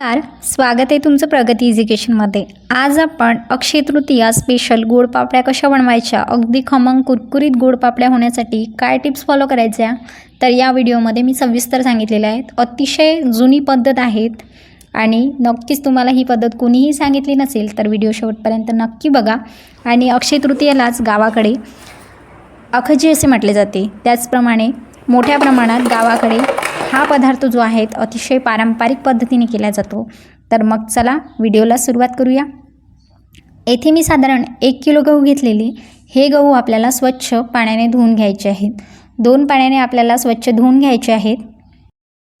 नमस्कार स्वागत आहे तुमचं प्रगती एज्युकेशनमध्ये. आज आपण अक्षय तृतीया स्पेशल गोड पापड्या कशा बनवायच्या अगदी खमंग कुरकुरीत गोड पापड्या होण्यासाठी काय टिप्स फॉलो करायच्या तर या व्हिडिओमध्ये मी सविस्तर सांगितलेल्या आहेत. अतिशय जुनी पद्धत आहेत आणि नक्कीच तुम्हाला ही पद्धत कोणीही सांगितली नसेल तर व्हिडिओ शेवटपर्यंत नक्की बघा. आणि अक्षय तृतीयालाच गावाकडे अखजी असे म्हटले जाते. त्याचप्रमाणे मोठ्या प्रमाणात गावाकडे हा पदार्थ जो आहे अतिशय पारंपरिक पद्धतीने केला जातो. तर मग चला व्हिडिओला सुरुवात करूया. येथे मी साधारण एक किलो गहू घेतलेली. हे गहू आपल्याला स्वच्छ पाण्याने धुवून घ्यायचे आहेत. दोन पाण्याने आपल्याला स्वच्छ धुवून घ्यायचे आहेत.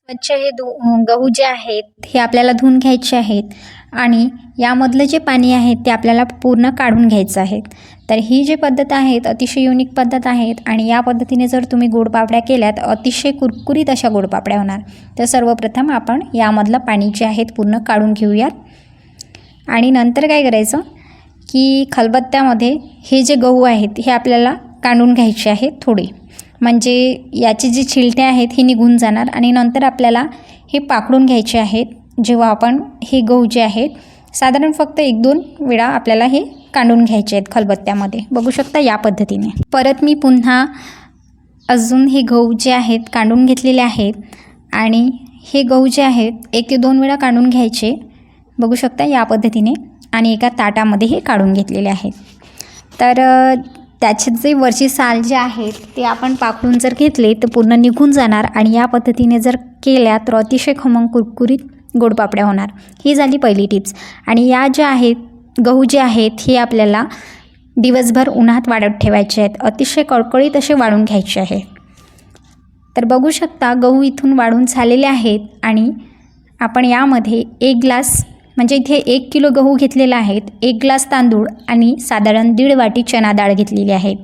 स्वच्छ हे दो गहू जे आहेत हे आपल्याला धुवून घ्यायचे आहेत. आणि यामधलं जे पाणी आहे ते आपल्याला पूर्ण काढून घ्यायचं आहे. तर ही जी पद्धत आहेत अतिशय युनिक पद्धत आहेत. आणि या पद्धतीने जर तुम्ही गोडपापड्या केल्यात अतिशय कुरकुरीत अशा गोडपापड्या होणार. तर सर्वप्रथम आपण यामधलं पाणी जे आहेत पूर्ण काढून घेऊयात. आणि नंतर काय करायचं की खलबत्त्यामध्ये हे जे गहू आहेत हे आपल्याला काढून घ्यायचे आहेत थोडे. म्हणजे याचे जे छिलटे आहेत हे निघून जाणार आणि नंतर आपल्याला हे पाकडून घ्यायचे आहेत. जेव्हा आपण हे गहू जे आहेत साधारण फक्त एक दोन वेळा आपल्याला हे काढून घ्यायचे आहेत खलबत्त्यामध्ये. बघू शकता या पद्धतीने. परत मी पुन्हा अजून हे गहू जे आहेत काढून घेतलेले आहेत आणि हे गहू जे आहेत एक ते दोन वेळा काढून घ्यायचे. बघू शकता या पद्धतीने आणि एका ताटामध्ये हे काढून घेतलेले आहेत. तर त्याचे जे वरची साल जे आहेत ते आपण पाकडून जर घेतले तर पूर्ण निघून जाणार आणि या पद्धतीने जर केल्या तर अतिशय खमंग कुरकुरीत गोडपापड्या होणार. ही झाली पहिली टिप्स. आणि या ज्या आहेत गहू जे आहेत हे आपल्याला दिवसभर उन्हात वाढत ठेवायचे आहेत. अतिशय कळकळीत असे वाळून घ्यायचे आहे. तर बघू शकता गहू इथून वाढून झालेले आहेत आणि आपण यामध्ये एक ग्लास म्हणजे इथे एक किलो गहू घेतलेला आहेत एक ग्लास तांदूळ आणि साधारण दीड वाटी चना डाळ घेतलेली आहे.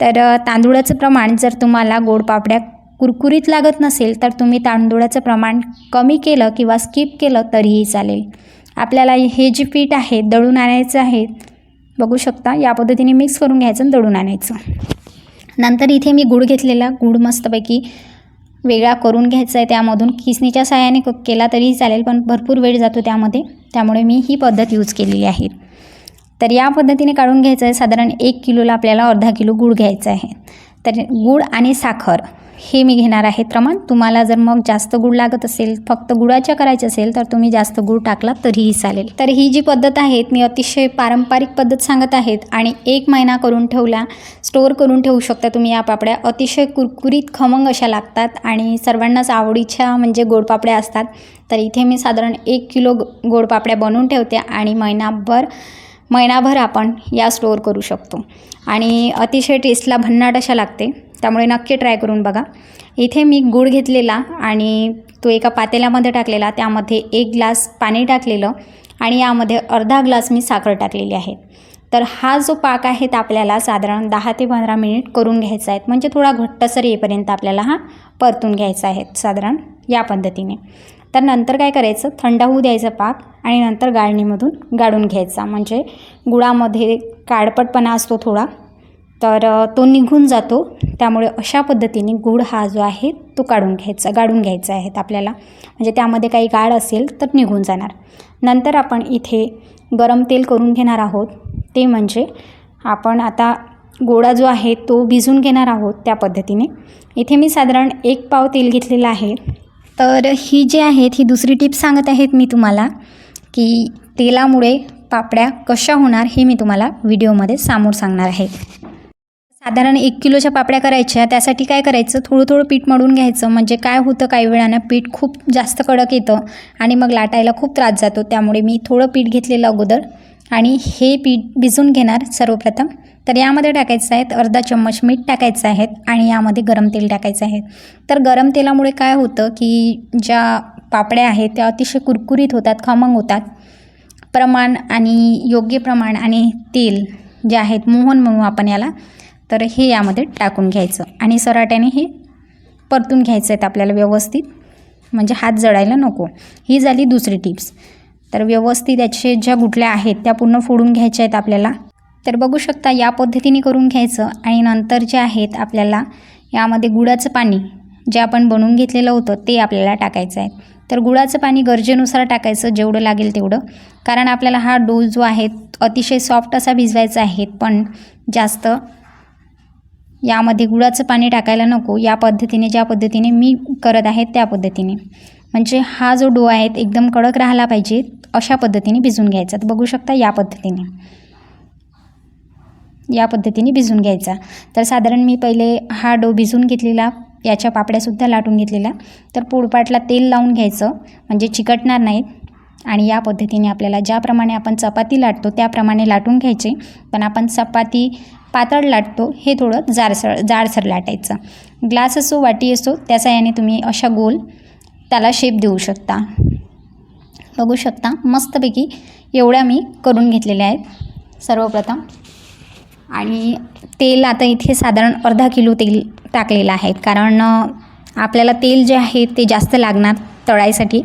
तर तांदूळाचं प्रमाण जर तुम्हाला गोड पापड्या कुरकुरीत लागत नसेल तर तुम्ही तांदूळाचं प्रमाण कमी केलं किंवा स्किप केलं तरीही चालेल. आपल्याला हे जे पीठ आहे दळून आणायचं आहे बघू शकता या पद्धतीने मिक्स करून घ्यायचं आणि दळून आणायचं. नंतर इथे मी गूळ घेतलेला गूळ मस्तपैकी वेगळा करून घ्यायचा आहे त्यामधून. किसणीच्या साहाय्याने क- केला तरीही चालेल पण भरपूर वेळ जातो त्यामध्ये. त्यामुळे मी ही पद्धत यूज केलेली आहे. तर या पद्धतीने काढून घ्यायचं आहे साधारण एक किलोला आपल्याला अर्धा किलो गूळ घ्यायचा आहे तर गूळ आणि साखर. हे मी घेणार आहे प्रमाण. तुम्हाला जर मग जास्त गूळ लागत असेल फक्त गुळाच्या करायचे असेल तर तुम्ही जास्त गूळ टाकला तरीही चालेल. तर ही जी पद्धत आहे मी अतिशय पारंपरिक पद्धत सांगत आहेत आणि एक महिना करून ठेवला स्टोअर करून ठेवू शकता तुम्ही या पापड्या. अतिशय कुरकुरीत खमंग अशा लागतात आणि सर्वांनाच आवडीच्या म्हणजे गोडपापड्या असतात. तर इथे मी साधारण एक किलो गोडपापड्या बनवून ठेवते आणि महिनाभर महिनाभर आपण या स्टोअर करू शकतो. आणि अतिशय टेस्टला भन्नाट अशा लागते. त्यामुळे नक्की ट्राय करून बघा. इथे मी गूळ घेतलेला आणि तो एका पातेल्यामध्ये टाकलेला. त्यामध्ये एक ग्लास पाणी टाकलेलं आणि यामध्ये अर्धा ग्लास मी साखर टाकलेली आहे. तर हा जो पाक आहे तो आपल्याला साधारण दहा ते पंधरा मिनिट करून घ्यायचा आहे. म्हणजे थोडा घट्टसर येईपर्यंत आपल्याला हा परतून घ्यायचा आहे साधारण या पद्धतीने. तर नंतर काय करायचं? थंड होऊ द्यायचा पाक आणि नंतर गाळणीमधून गाळून घ्यायचा. म्हणजे गुळामध्ये काळपटपणा असतो थोडा तर तो निघून जातो. त्यामुळे अशा पद्धतीने गूळ हा जो आहे तो काढून घ्यायचा गाळून घ्यायचा आहे आपल्याला. म्हणजे त्यामध्ये काही गाळ असेल तर निघून जाणार. नंतर आपण इथे गरम तेल करून घेणार आहोत. ते म्हणजे आपण आता गोळा जो आहे तो भिजून घेणार आहोत त्या पद्धतीने. इथे मी साधारण एक पाव तेल घेतलेलं आहे. तर ही जी आहेत ही दुसरी टिप सांगत आहेत मी तुम्हाला की तेलामुळे पापड्या कशा होणार हे मी तुम्हाला व्हिडिओमध्ये सामोर सांगणार आहे. साधारण एक किलोच्या पापड्या करायच्या त्यासाठी काय करायचं? थोडं थोडं पीठ मळून घ्यायचं. म्हणजे काय होतं काही वेळानं पीठ खूप जास्त कडक येतं आणि मग लाटायला खूप त्रास जातो. त्यामुळे मी थोडं पीठ घेतलेलं अगोदर आणि हे पीठ भिजून घेणार सर्वप्रथम. तर यामध्ये टाकायचं आहेत अर्धा चम्मच मीठ टाकायचं आहेत आणि यामध्ये गरम तेल टाकायचं आहे. तर गरम तेलामुळे काय होतं की ज्या पापड्या आहेत त्या अतिशय कुरकुरीत होतात खमंग होतात. प्रमाण आणि योग्य प्रमाण आणि तेल जे आहेत मोहन म्हणू आपण याला तर हे यामध्ये टाकून घ्यायचं. आणि सराट्याने हे परतून घ्यायचं आहेत आपल्याला व्यवस्थित. म्हणजे हात जळायला नको. ही झाली दुसरी टिप्स. तर व्यवस्थित याचे ज्या गुटल्या आहेत त्या पूर्ण फोडून घ्यायच्या आहेत आपल्याला. तर बघू शकता या पद्धतीने करून घ्यायचं आणि नंतर जे आहेत आपल्याला यामध्ये गुळाचं पाणी जे आपण बनवून घेतलेलं होतं ते आपल्याला टाकायचं आहे. तर गुळाचं पाणी गरजेनुसार टाकायचं जेवढं लागेल तेवढं. कारण आपल्याला हा डो जो आहे अतिशय सॉफ्ट असा भिजवायचा आहे पण जास्त यामध्ये गुळाचं पाणी टाकायला नको. या पद्धतीने ज्या पद्धतीने मी करत आहे त्या पद्धतीने. म्हणजे हा जो डो आहे एकदम कडक राहिला पाहिजे अशा पद्धतीने भिजून घ्यायचा. तर बघू शकता या पद्धतीने. या पद्धतीने भिजून घ्यायचा. तर साधारण मी पहिले हा डो भिजून घेतलेला याच्या पापड्यासुद्धा लाटून घेतलेल्या तर पोळपाटला तेल लावून घ्यायचं म्हणजे चिकटणार नाहीत. आणि या पद्धतीने आपल्याला ज्याप्रमाणे आपण चपाती लाटतो त्याप्रमाणे लाटून घ्यायचे. पण आपण चपाती पातळ लाटतो हे थोडं जाडसर जाडसर लाटायचं. ग्लास असो वाटी असो त्याचा याने तुम्ही अशा गोल त्याला शेप देऊ शकता. बघू शकता मस्तपैकी एवढ्या मी करून घेतलेल्या आहेत. सर्वप्रथम. आणि तेल आता इथे साधारण अर्धा किलो तेल टाकलेलं आहे. कारण आपल्याला तेल जे आहे ते जास्त लागणार तळायसाठी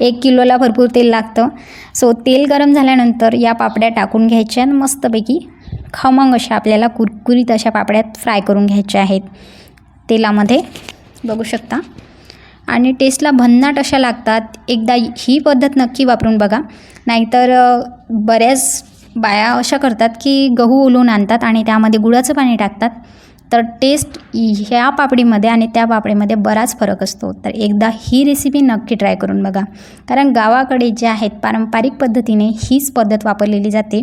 एक किलोला भरपूर तेल लागतं. सो तेल गरम झाल्यानंतर या पापड्या टाकून घ्यायच्या आणि मस्तपैकी खमंग अशा आपल्याला कुरकुरीत अशा पापड्यात फ्राय करून घ्यायच्या आहेत. तेलामध्ये बघू शकता. आणि टेस्टला भन्नाट अशा लागतात. एकदा ही पद्धत नक्की वापरून बघा. नाहीतर बऱ्याच बाया अशा करतात की गहू ओलून आणतात आणि त्यामध्ये गुळाचं पाणी टाकतात. तर टेस्ट ह्या पापडीमध्ये आणि त्या पापडीमध्ये बराच फरक असतो. तर एकदा ही रेसिपी नक्की ट्राय करून बघा. कारण गावाकडे जे आहेत पारंपरिक पद्धतीने हीच पद्धत वापरलेली जाते.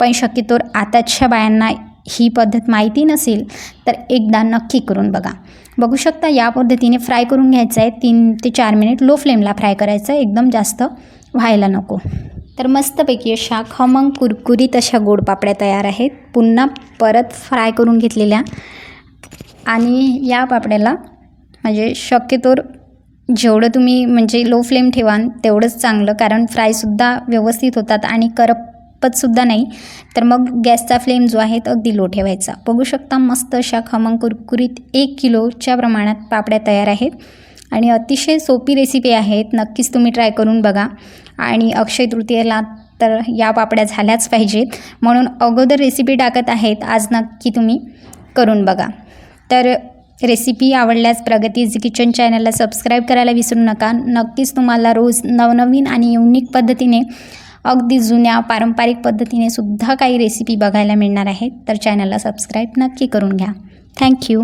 पण शक्यतोर आताच्या बायांना ही पद्धत माहिती नसेल तर एकदा नक्की करून बघा. बघू शकता या पद्धतीने फ्राय करून घ्यायचं आहे. तीन ते चार मिनिट लो फ्लेमला फ्राय करायचं आहे. एकदम जास्त व्हायला नको. तर मस्तपैकी अशा खमंग कुरकुरीत अशा गोड पापड्या तयार आहेत. पुन्हा परत फ्राय करून घेतलेल्या. आणि या पापड्याला म्हणजे शक्यतोर जेवढं तुम्ही म्हणजे लो फ्लेम ठेवाल तेवढंच चांगलं कारण फ्रायसुद्धा व्यवस्थित होतात आणि करप पतसुद्धा नाही. तर मग गॅसचा फ्लेम जो आहे तो अगदी लो ठेवायचा. बघू शकता मस्त अशा खमंग कुरकुरीत एक किलोच्या प्रमाणात पापड्या तयार आहेत. आणि अतिशय सोपी रेसिपी आहेत. नक्कीच तुम्ही ट्राय करून बघा. आणि अक्षय तृतीयेला तर या पापड्या झाल्याच पाहिजेत. म्हणून अगोदर रेसिपी टाकत आहेत. आज नक्की तुम्ही करून बघा. तर रेसिपी आवडल्यास प्रगती इझी किचन चॅनलला सबस्क्राईब करायला विसरू नका. नक्कीच तुम्हाला रोज नवनवीन आणि युनिक पद्धतीने अगदी जुन्या पारंपरिक पद्धतीने सुद्धा काही रेसिपी बघायला मिळणार आहेत. तर चॅनलला सबस्क्राईब नक्की करून घ्या. थँक्यू